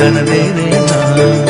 கனவேனா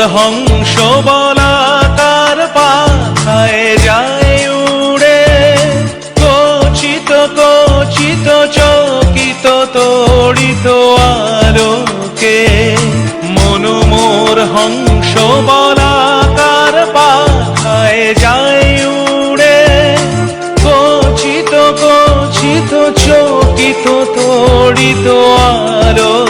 হংস বলাকার পাথায় যায় উড়ে। কচিত কচিত, চকিত, তড়িত আলোকে। মনোমোর হংস বলাকার পাথায় যায় উড়ে। কচিত কচিত, চকিত, তড়িত আলোকে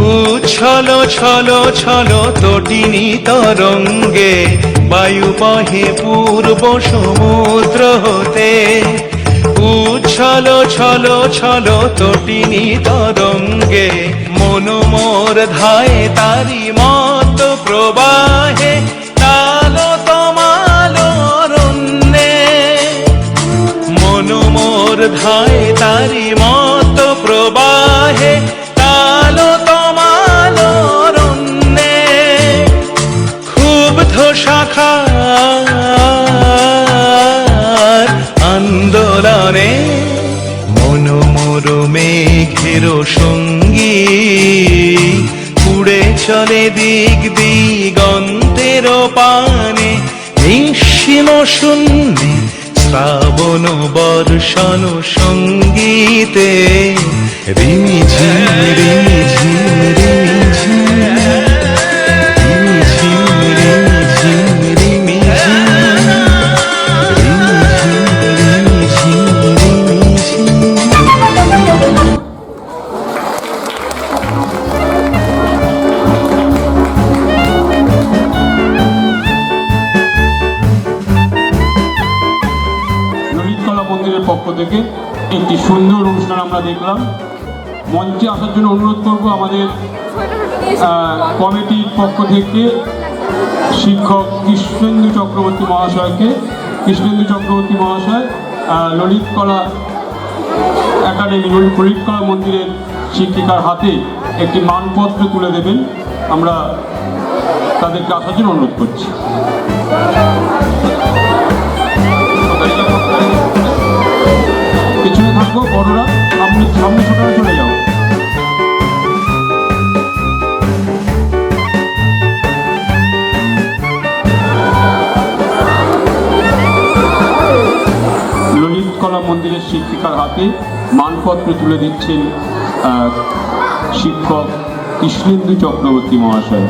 উচ্ছল ছল ছল তটিনী তরঙ্গে, বায়ু বহে পূর্ব সমুদ্র হতে। উচ্ছল ছল ছল তটিনী তরঙ্গে, মনোমোর ধায় তারি মত প্রবাহে, তালো তমালো অরণ্যে মনোমোর ধায় তারি মত প্রবাহে আন্দোলনে মনোমোর মেঘের সঙ্গী। উড়ে চলে দিক দিগন্তের পানে নিঃসীম শূন্যে শ্রাবণ বর্ষণ সঙ্গীতে। রিমি ঝিম থেকে একটি সুন্দর অনুষ্ঠান আমরা দেখলাম। মঞ্চে আসার জন্য অনুরোধ করব আমাদের কমিটির পক্ষ থেকে শিক্ষক কৃষ্ণেন্দু চক্রবর্তী মহাশয়কে, কৃষ্ণেন্দু চক্রবর্তী মহাশয় ললিতকলা একাডেমি ললিত ললিতকলা মন্দিরের শিক্ষিকার হাতে একটি মানপত্র তুলে দেবেন। আমরা তাদেরকে আসার জন্য অনুরোধ করছি। থাকব বড়রা আপনি সামনে ছোটরা চলে যাও। ললিত মন্দিরের শিক্ষিকার হাতে মানপত্র তুলে দিচ্ছেন শিক্ষক কৃষ্ণেন্দু চক্রবর্তী মহাশয়।